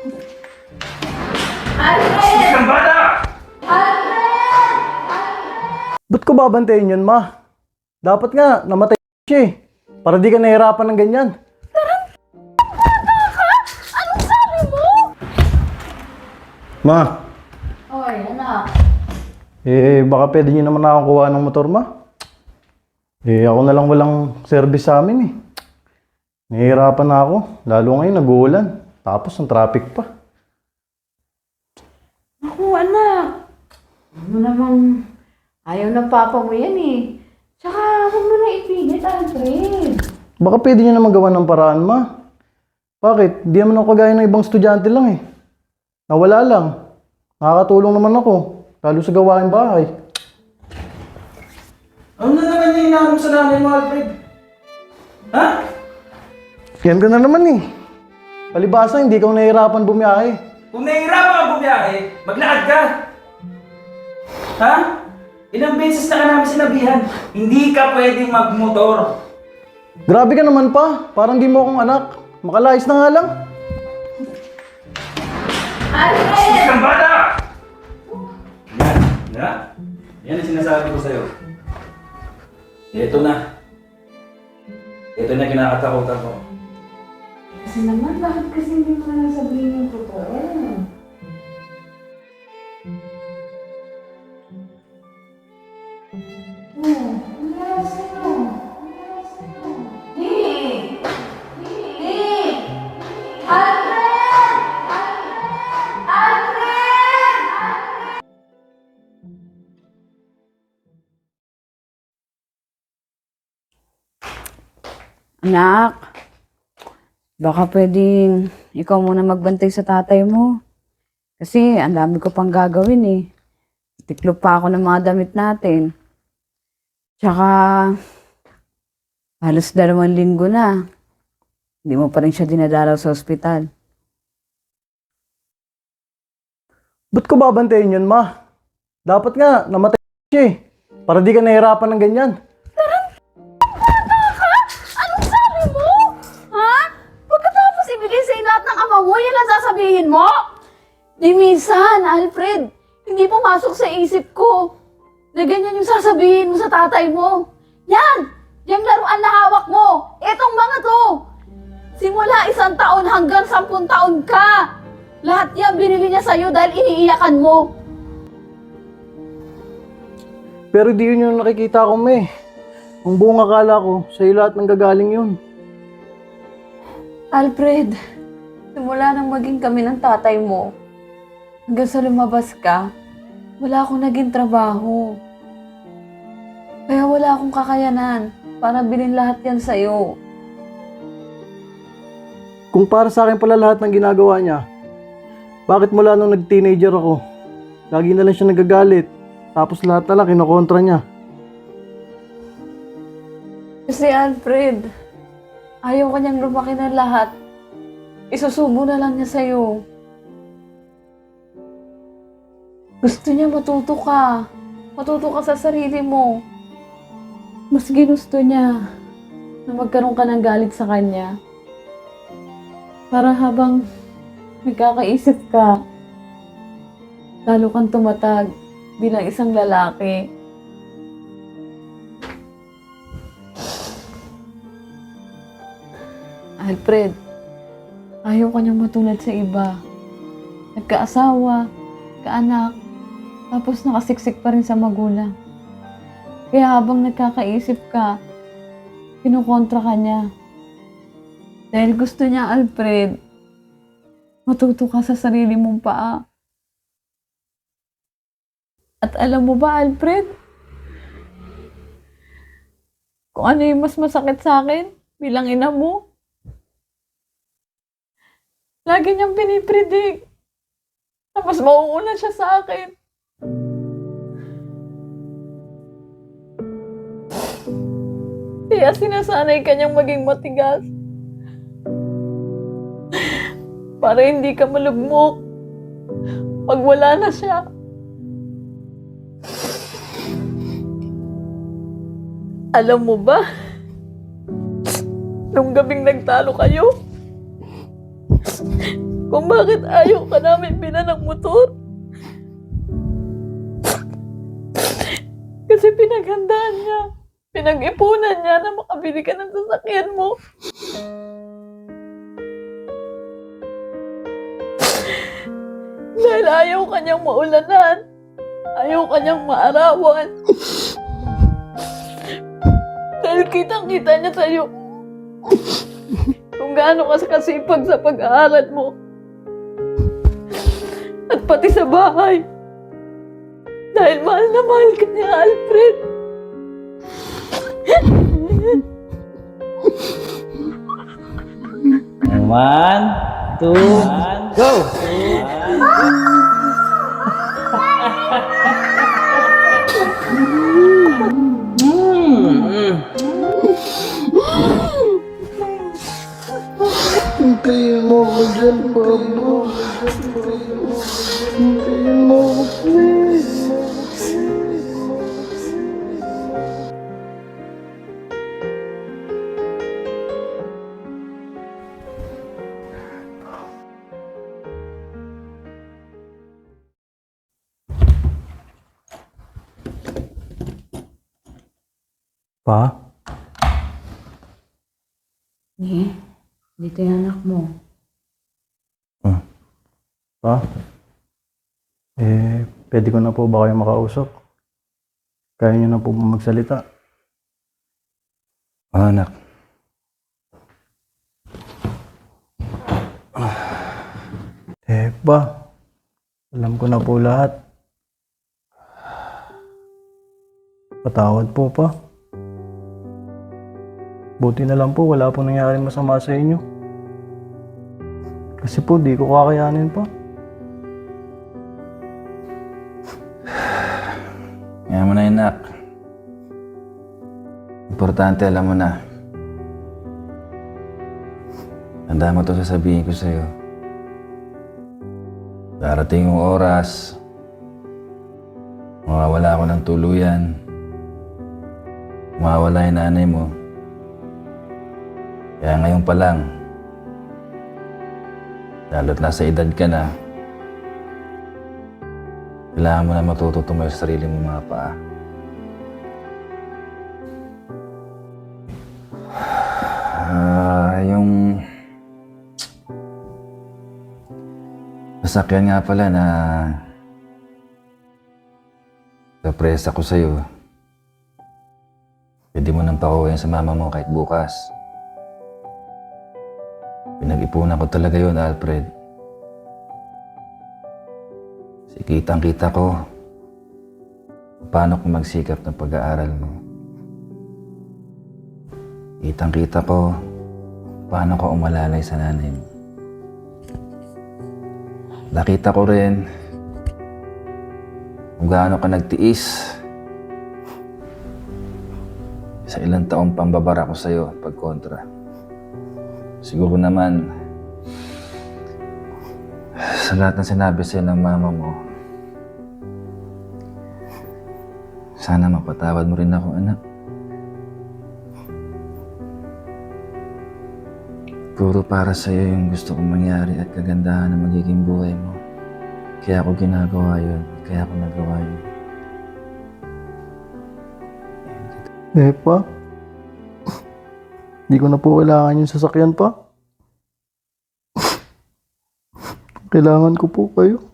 Alfred! Ang bata! Alfred! Ba't ko babantayin yun, ma? Dapat nga, namatay siya eh. Para di ka nahirapan ng ganyan. Anong sabi mo? Ma, Oy, anak. eh baka pwede niyo naman ako kuha ng motor, ma. Eh ako na lang walang service sa amin eh. Nahihirapan na ako. Lalo ngayon, nag-uulan. Tapos ang traffic pa. Ako, anak. Ano namang... Ayaw ng papa mo yan eh. Tsaka, huwag mo na ipilit, Alfred. Baka pwede niyo naman gawa ng paraan, ma. Bakit? Di naman ako kagaya ng ibang estudyante lang eh. Nawala lang. Nakakatulong naman ako. Lalo sa gawain bahay. Ano na naman yung inaanong sa nanay mo, Alfred? Ha? Yan ka na naman eh. Palibasa, hindi ka nahihirapan bumiyahe. Kung nahihirapan ka bumiyahe, maglakad ka. Ha? Ilang beses na ka namin sinabihan, hindi ka pwedeng magmotor. Grabe ka naman pa. Parang di mo akong anak. Makalayas na nga lang. Alfred! Ang bata! Yan. Yan. Yan ang sinasabi ko sa'yo. Ito na. Ito na kinakatakutan ko. Kasi naman, bakit kasi hindi mo na sabihin yung totoo? Oh, ano na sa'yo? Hey! Hey! Alfred! Alfred! Anak, baka pwedeng ikaw muna magbantay sa tatay mo. Kasi ang dami ko pang gagawin eh. Tiklop pa ako ng mga damit natin. Tsaka, halos dalawang linggo na. Hindi mo pa rin siya dinadalaw sa ospital. Ba't ko babantayin yun, ma? Dapat nga, namatay siya eh. Para di ka nahihirapan ng ganyan. Lahat ng ama mo, yan ang sasabihin mo? Di minsan, Alfred, hindi pumasok sa isip ko na ganyan yung sasabihin mo sa tatay mo. Yan! Yung laruan na hawak mo! Itong mga to! Simula isang taon hanggang sampung taon ka! Lahat yan binili niya sa'yo dahil iniiyakan mo. Pero di yun yung nakikita ko, me. Ang buong akala ko, sa'yo lahat ng gagaling yun. Alfred, simula nang maging kami ng tatay mo, hanggang sa lumabas ka, wala akong naging trabaho. Kaya wala akong kakayanan para bilhin lahat yan sa'yo. Kung para sa akin pala lahat ng ginagawa niya, bakit mula nung nag-teenager ako, lagi na lang siya nagagalit, tapos lahat na lang kinokontra niya. Kasi Alfred, ayaw kanyang lumaki na lahat. Isusubo na lang niya sa'yo. Gusto niya matuto ka. Matuto ka sa sarili mo. Mas ginusto niya na magkaroon ka ng galit sa kanya. Para habang nagkakaisip ka, lalo kang tumatag bilang isang lalaki. Alfred, ayaw ka niyang matulad sa iba. Nagkaasawa, kaanak, tapos nakasiksik pa rin sa magulang. Kaya habang nagkakaisip ka, kinukontra ka niya. Dahil gusto niya, Alfred, matuto ka sa sarili mong paa. At alam mo ba, Alfred? Kung ano yung mas masakit sa akin bilang ina mo? Lagi niyang pinipredict. Tapos mauuna siya sa akin. Kaya sinasanay ka niyang maging matigas. Para hindi ka malugmok. Pag wala na siya. Alam mo ba? Nung gabing nagtalo kayo, kung bakit ayaw ka namin bilan ng motor. Kasi pinaghandaan niya. Pinag-ipunan niya na makabili ka ng sasakyan mo. Dahil ayaw kanyang maulanan. Ayaw kanyang maarawan. Dahil kitang-kita niya sa'yo gaano ka kasipag sa pag-aaral mo. At pati sa bahay. Dahil mahal na mahal ka niya, Alfred. One, two, go! Hintayin mo ako dyan, Pablo. Hintayin mo please. Pa? Eh, dito yung anak mo. Pa? Eh, pwede ko na po ba kayo makausap? Kaya niyo na po magsalita? Oh, anak. Eh, pa. Alam ko na po lahat. Patawad po, pa. Buti na lang po, wala po nangyari masama sa inyo. Kasi po, di ko kakayanin pa. Kaya mo na yun. Importante, alam mo na. Tanda mo to sasabihin ko sa'yo. Darating yung oras. Mawawala ako ng tuluyan. Mawawala yung nanay mo. Kaya ngayon pa lang, lalo't nasa edad ka na, kailangan mo na matuto tumayo sa sarili mo mga paa. Ah, yung... Sasakyan nga pala na... Surpresa ko sa'yo. Pwede mo nang pakuhin sa mama mo kahit bukas. Pinag-ipunan ko talaga yun, Alfred. Kasi kitang-kita ko paano ko magsikap ng pag-aaral mo. Kitang-kita ko paano ka umalalay sa nanay mo. Nakita ko rin kung gaano ka nagtiis sa ilang taong pambabara ko sa'yo pagkontra. Siguro naman, sa lahat ng sinabi sa'yo ng mama mo, sana mapatawad mo rin ako, anak. Puro para sa'yo yung gusto kong mangyari at kagandahan ng magiging buhay mo. Kaya ako ginagawa yun. Kaya ako nagawa yun. Eh, pa? Hindi ko na po kailangan yung sasakyan pa. Kailangan ko po kayo.